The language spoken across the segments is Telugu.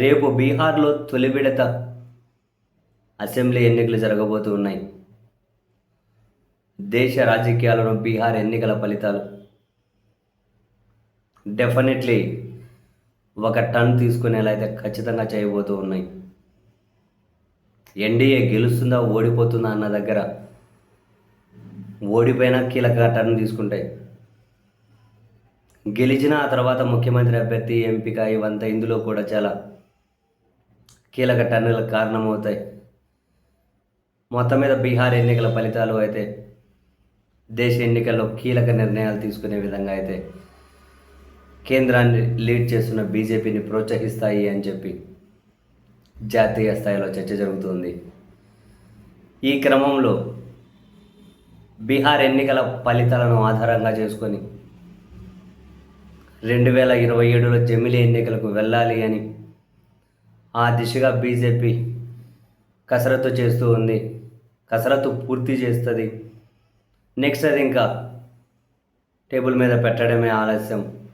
రేపు బీహార్లో తొలి విడత అసెంబ్లీ ఎన్నికలు జరగబోతూ ఉన్నాయి. దేశ రాజకీయాలను బీహార్ ఎన్నికల ఫలితాలు. డెఫినెట్లీ ఒక టర్న్ తీసుకునేలా అయితే ఖచ్చితంగా చేయబోతూ ఉన్నాయి. ఎన్డీఏ గెలుస్తుందా ఓడిపోతుందా అన్న దగ్గర ఓడిపోయినా కీలక టర్న్ తీసుకుంటాయి గెలిచిన ఆ తర్వాత ముఖ్యమంత్రి అభ్యర్థి ఎంపిక ఇవంతా ఇందులో కూడా చాలా కీలక టర్నులకు కారణమవుతాయి. మొత్తం మీద బీహార్ ఎన్నికల ఫలితాలు అయితే దేశ ఎన్నికల్లో కీలక నిర్ణయాలు తీసుకునే విధంగా అయితే కేంద్రాన్ని లీడ్ చేస్తున్న బీజేపీని ప్రోత్సహిస్తాయి అని చెప్పి జాతీయ స్థాయిలో చర్చ జరుగుతుంది. ఈ క్రమంలో బీహార్ ఎన్నికల ఫలితాలను ఆధారంగా చేసుకొని రెండు వేల ఇరవై ఏడులో జమిలీ ఎన్నికలకు వెళ్ళాలి అని ఆ దిశగా బీజేపీ కసరత్తు చేస్తూ ఉంది. కసరత్తు పూర్తి చేస్తుంది. నెక్స్ట్ అది ఇంకా టేబుల్ మీద పెట్టడమే ఆలస్యం.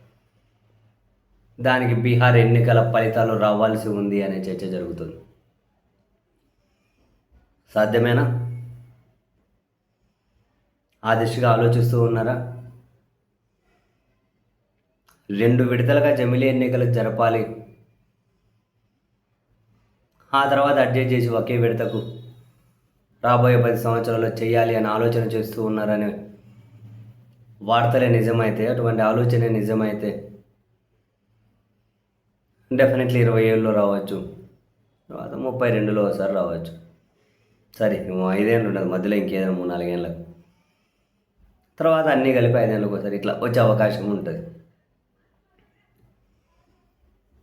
దానికి బీహార్ ఎన్నికల ఫలితాలు రావాల్సి ఉంది అనే చర్చ జరుగుతుంది. సాధ్యమేనా? ఆ దిశగా ఆలోచిస్తూ ఉన్నారా? రెండు విడతలుగా జమిలీ ఎన్నికలు జరపాలి. ఆ తర్వాత అడ్జస్ట్ చేసి ఒకే విడతకు రాబోయే పది సంవత్సరాల్లో చేయాలి అని ఆలోచన చేస్తూ ఉన్నారని వార్తలే నిజమైతే అటువంటి ఆలోచనే నిజమైతే డెఫినెట్లీ ఇరవై ఏళ్ళలో రావచ్చు. తర్వాత ముప్పై రెండులో ఒకసారి రావచ్చు. సరే ఐదేళ్ళు ఉండదు మధ్యలో ఇంకేదైనా మూడు నాలుగేళ్ళకు. తర్వాత అన్నీ కలిపి ఐదేళ్ళకి ఒకసారి ఇట్లా వచ్చే అవకాశం ఉంటుంది.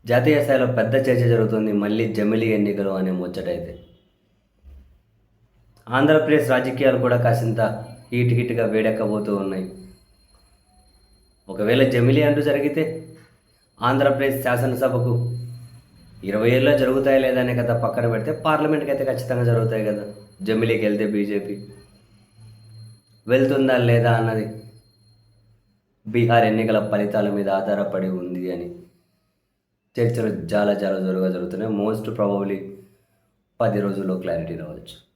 జాతీయ స్థాయిలో పెద్ద చర్చ జరుగుతుంది మళ్ళీ జమిలీ ఎన్నికలు అనే ముచ్చటైతే. ఆంధ్రప్రదేశ్ రాజకీయాలు కూడా కాసింత హీట్ హీట్గా వేడెక్కబోతూ ఉన్నాయి. ఒకవేళ జమిలీ అంటూ జరిగితే ఆంధ్రప్రదేశ్ శాసనసభకు ఇరవై ఏళ్ళలో జరుగుతాయి లేదనే కదా పక్కన పెడితే పార్లమెంట్కి అయితే ఖచ్చితంగా జరుగుతాయి కదా. జమిలీకి వెళ్తే బీజేపీ. వెళ్తుందా లేదా అన్నది బీహార్ ఎన్నికల ఫలితాల మీద ఆధారపడి ఉంది అని. చర్చలు చాలా చాలా జోరుగా జరుగుతున్నాయి. మోస్ట్ ప్రాబబ్లీ పది రోజుల్లో క్లారిటీ రావచ్చు.